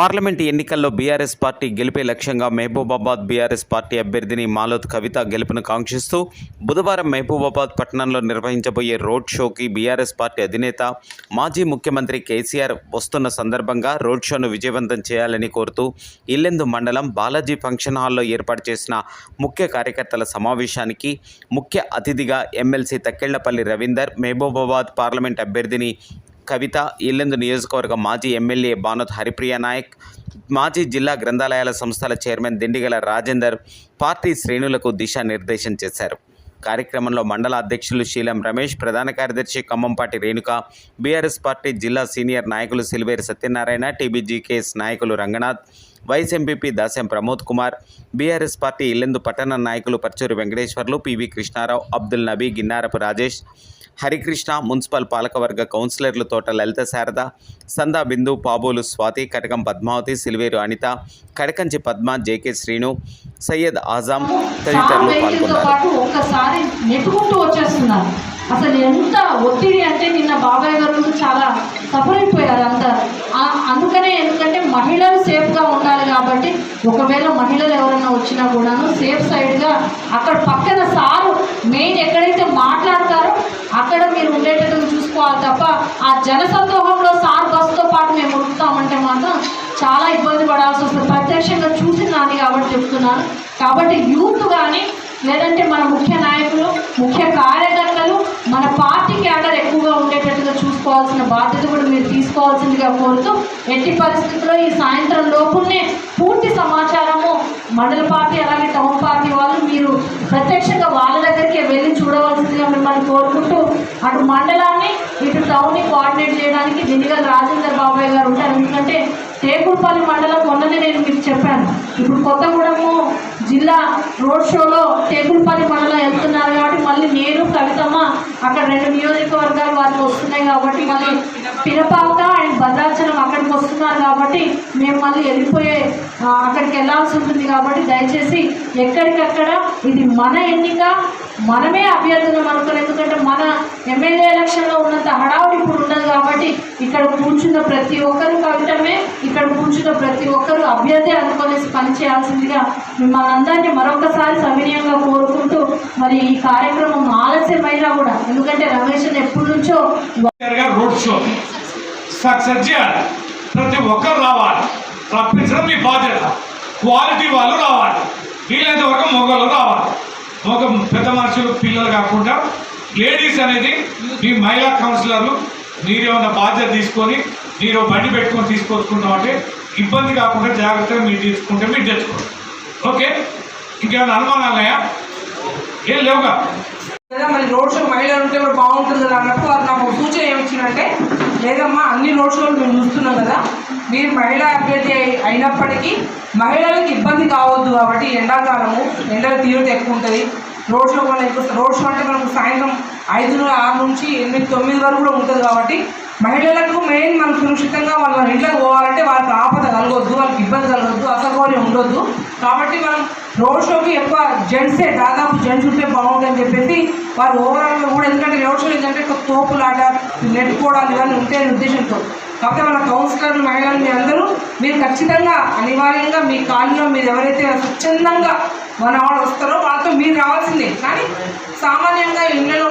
Parliament ఎన్నికల్లో BRS party గెలిపే లక్ష్యంగా మహబూబాబాద్ బీఆర్ఎస్ పార్టీ అభ్యర్థిని మాలోత్ కవిత గెలుపును కాంక్షిస్తూ బుధవారం మహబూబాబాద్ పట్టణంలో నిర్వహించబోయే రోడ్ షోకి బీఆర్ఎస్ పార్టీ అధినేత మాజీ ముఖ్యమంత్రి కేసీఆర్ వస్తున్న సందర్భంగా రోడ్ షోను విజయవంతం చేయాలని కోరుతూ ఇల్లెందు మండలం బాలాజీ ఫంక్షన్ హాల్లో ఏర్పాటు చేసిన ముఖ్య కార్యకర్తల సమావేశానికి ముఖ్య అతిథిగా ఎమ్మెల్సీ తక్కెళ్ళపల్లి రవీందర్ మహబూబాబాద్ పార్లమెంట్ అభ్యర్థిని కవిత ఇల్లెందు నియోజకవర్గ మాజీ ఎమ్మెల్యే బానోత్ హరిప్రియ నాయక్ మాజీ జిల్లా గ్రంథాలయాల సంస్థల చైర్మన్ దిండిగల రాజేందర్ పార్టీ శ్రేణులకు దిశానిర్దేశం చేశారు. కార్యక్రమంలో మండల అధ్యక్షులు శీలం రమేష్ ప్రధాన కార్యదర్శి ఖమ్మంపాటి రేణుక బీఆర్ఎస్ పార్టీ జిల్లా సీనియర్ నాయకులు సిల్వేరు సత్యనారాయణ టీబీజీకేఎస్ నాయకులు Ranganath vice MPP Dasem Pramod Kumar BRS party Yellandu పట్టణ నాయకులు పర్చూరి వెంకటేశ్వర్లు పివి కృష్ణారావు అబ్దుల్ నబీ గిన్నారపు రాజేష్ హరికృష్ణ మున్సిపల్ పాలకవర్గ కౌన్సిలర్లు తోట లలిత శారద సందా బిందు పాబోలు స్వాతి కటకం పద్మావతి సిల్వేరు అనిత కడకంచి పద్మ జేకే శ్రీను సయ్యద్ ఆజాం తదితరులు పాల్గొన్నారు. అసలు ఎంత ఒత్తిడి అంటే నిన్న బాబాయ్ గారు చాలా సఫర్ అయిపోయారు ఆ- అందుకనే ఎందుకంటే మహిళలు సేఫ్గా ఉండాలి కాబట్టి ఒకవేళ మహిళలు ఎవరైనా వచ్చినా కూడాను సేఫ్ సైడ్గా అక్కడ పక్కన సారు మెయిన్ ఎక్కడైతే మాట్లాడతారో అక్కడ మీరు ఉండేటట్టు చూసుకోవాలి తప్ప ఆ జనసందోహంలో సార్ బస్సుతో పాటు మేము ఉరుకుతామంటే మాత్రం చాలా ఇబ్బంది పడాల్సి వస్తుంది. ప్రత్యక్షంగా చూసినాను కాబట్టి చెప్తున్నాను. కాబట్టి యూత్ కానీ లేదంటే మన ముఖ్య నాయకులు ముఖ్య కార్యకర్తలు మన పార్టీ క్యాడర్ ఎక్కువగా ఉండేటట్టుగా చూసుకోవాల్సిన బాధ్యత కూడా మీరు తీసుకోవాల్సిందిగా కోరుతూ ఎట్టి పరిస్థితుల్లో ఈ సాయంత్రం లోపునే పూర్తి సమాచారము మండల పార్టీ అలాగే టౌన్ పార్టీ వాళ్ళు మీరు ప్రత్యక్షంగా వాళ్ళ దగ్గరికి వెళ్ళి చూడవలసిందిగా మిమ్మల్ని కోరుకుంటూ అటు మండలాన్ని ఇటు టౌన్ని కోఆర్డినేట్ చేయడానికి దినిగల్ రాజేందర్ బాబాయ్ గారు ఉంటారు. ఎందుకంటే టేకుల్పల్లి మండలం మొన్ననే నేను మీకు చెప్పాను. ఇప్పుడు కొత్తగూడెము జిల్లా రోడ్ షోలో టేకుల్పల్లి మండలం వెళ్తున్నారు కాబట్టి మళ్ళీ నేను కవితమ్మ అక్కడ రెండు నియోజకవర్గాలు వారికి వస్తున్నాయి కాబట్టి మళ్ళీ పినపాక భద్రాచలం అక్కడికి వస్తున్నారు కాబట్టి మేము మళ్ళీ వెళ్ళిపోయే అక్కడికి వెళ్ళాల్సి ఉంటుంది కాబట్టి దయచేసి ఎక్కడికక్కడ ఇది మన ఎన్నిక మనమే అభ్యర్థులు అనుకోరు ఎందుకంటే మన ఎమ్మెల్యే ఎలక్షన్లో ఉన్నంత హడావుడి ఇప్పుడు ఉండదు కాబట్టి ఇక్కడ కూర్చున్న ప్రతి ఒక్కరు కవితమే ఇక్కడ కూర్చున్న ప్రతి ఒక్కరు అభ్యర్థి అనుకునేసి పనిచేయాల్సిందిగా మిమ్మల్ని అందరినీ మరొకసారి సవినయంగా కోరుకుంటూ మరి ఈ కార్యక్రమం ఆలస్యమైనా కూడా ఎందుకంటే రమేష్ ఎప్పటి నుంచో రోడ్ షో సక్సెస్ చేయాలి ప్రతి ఒక్కరు రావాలి. రప్పించడం మీ బాధ్యత. క్వాలిటీ వాళ్ళు రావాలి. వీలైనంత వరకు మొగలు రావాలి. మగ పెద్ద మనుషులు పిల్లలు కాకుండా లేడీస్ అనేది మీ మహిళా కౌన్సిలర్లు మీరు ఏమైనా బాధ్యత తీసుకొని మీరు బండి పెట్టుకొని తీసుకొచ్చుకుంటాం అంటే ఇబ్బంది కాకుండా జాగ్రత్తగా మీరు తీసుకుంటే మీరు తెచ్చుకోండి. ఓకే? ఇంకేమైనా అనుమానాలు ఉన్నాయా? ఏం లేవుగా? మరి రోడ్ షో మహిళలు ఉంటే బాగుంటుంది అన్నప్పుడు వారు నాకు సూచన ఏమిచ్చిందంటే లేదమ్మా అన్ని రోడ్ షోలు మేము చూస్తున్నాం కదా. మీరు మహిళా అభ్యర్థి అయి- అయినప్పటికీ మహిళలకు ఇబ్బంది కావద్దు కాబట్టి ఎండాకాలము ఎండల తీవ్రత ఎక్కువ ఉంటుంది. రోడ్ షో వల్ల ఎక్కువ రోడ్ షో అంటే మనకు సాయంత్రం ఐదు ఆరు నుంచి ఎనిమిది తొమ్మిది వరకు కూడా ఉంటుంది కాబట్టి మహిళలకు మెయిన్ మనం సురక్షితంగా వాళ్ళ ఇంట్లోకి పోవాలంటే వాళ్ళకి ఆపద కలగొద్దు వాళ్ళకి ఇబ్బంది కలగొద్దు. ఆ ఉండొద్దు కాబట్టి మనం రోడ్ షోకి ఎక్కువ జెంట్సే దాదాపు జెంట్స్ ఉంటే బాగుంటుందని చెప్పేసి వారు ఓవరాల్గా కూడా ఎందుకంటే రోడ్ షో ఏంటంటే ఒక తోపులాట నెట్టుకోవడాలు ఇవన్నీ ఉంటాయనే ఉద్దేశంతో. కాకపోతే మన కౌన్సిలర్ మహిళలు మీ అందరూ మీరు ఖచ్చితంగా అనివార్యంగా మీ కాలనీలో మీరు ఎవరైతే స్వచ్ఛందంగా మన వాళ్ళు వస్తారో వాళ్ళతో మీరు రావాల్సిందే. కానీ సామాన్యంగా ఇళ్ళలో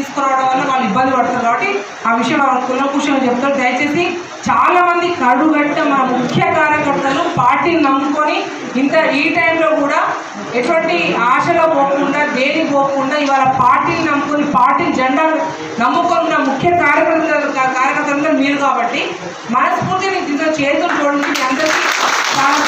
తీసుకురావడం వల్ల వాళ్ళు ఇబ్బంది పడుతున్నారు కాబట్టి ఆ విషయం వాళ్ళ కులకుషం చెప్తారు. దయచేసి చాలామంది కడుగట్ట మన ముఖ్య కార్యకర్తలు పార్టీని నమ్ముకొని ఇంత ఈ టైంలో కూడా ఎటువంటి ఆశలో పోకుండా దేని పోకుండా ఇవాళ పార్టీని నమ్ముకొని పార్టీ జెండా నమ్ముకొని ఉన్న ముఖ్య కార్యకర్తలు కార్యకర్తలు మీరు కాబట్టి మనస్ఫూర్తిని ఇంత చేతులు జోడించి అందరికీ చాలా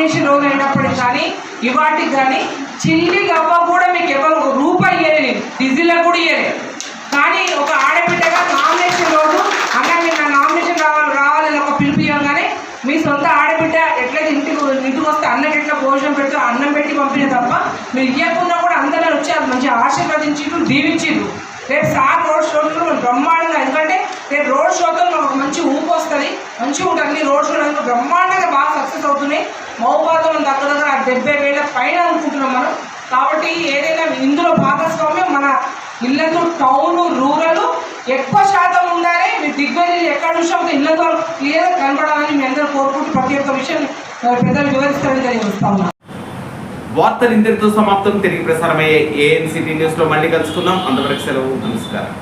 కాంబినేషన్ నామినేషన్ అయినప్పటికి కానీ ఇవాటికి కానీ చిల్లి గవ్వ కూడా మీకు ఎవరు రూపాయి ఇయ్యలే నేను డిజిల్లో కూడా ఇయ్యలే కానీ ఒక ఆడబిడ్డగా నామినేషన్ రోజు అన్న మీరు నా నామినేషన్ రావాలి రావాలని ఒక పిలుపు ఇవ్వగానే మీ సొంత ఆడబిడ్డ ఎట్లయితే ఇంటికి ఇంటికి వస్తే అన్నకి ఎట్లా భోజనం పెడితే అన్నం పెట్టి పంపిన తప్ప మీరు ఇవ్వకుండా కూడా అందరూ వచ్చి అది మంచిగా ఆశీర్వదించిండ్రు దీవించిండ్రు రేపు సార్ రోడ్ షోలు బ్రహ్మాండంగా ఎందుకంటే రేపు రోడ్ షోతో మాకు మంచి ఊపు వస్తుంది మంచిగా ఉంటుంది. రోడ్ షోలు బ్రహ్మాండంగా బాగా సక్సెస్ అవుతున్నాయి. మౌపాతం దగ్గర దగ్గర డెబ్బై వేల పైన అనుకుంటున్నాం మనం. కాబట్టి ఏదైనా ఇందులో భాగస్వామ్యం మన ఇళ్ళతో టౌన్ రూరల్ ఎక్కువ శాతం ఉండాలి. మీ దిగ్విజయం ఎక్కడ చూసినా ఒక ఇళ్ళతో క్లియర్గా కనపడాలని మీ అందరూ కోరుకుంటూ ప్రతి ఒక్క విషయం పెద్దలు వివరిస్తారని తెలియజేస్తా ఉన్నాను వార్తలు ఇంతటితో సమాప్తం. తిరిగి ప్రసారమయ్యే ఏఎన్సిటీ న్యూస్లో మళ్ళీ కలుసుకుందాం. అంతవరకు సెలవు నమస్కారం.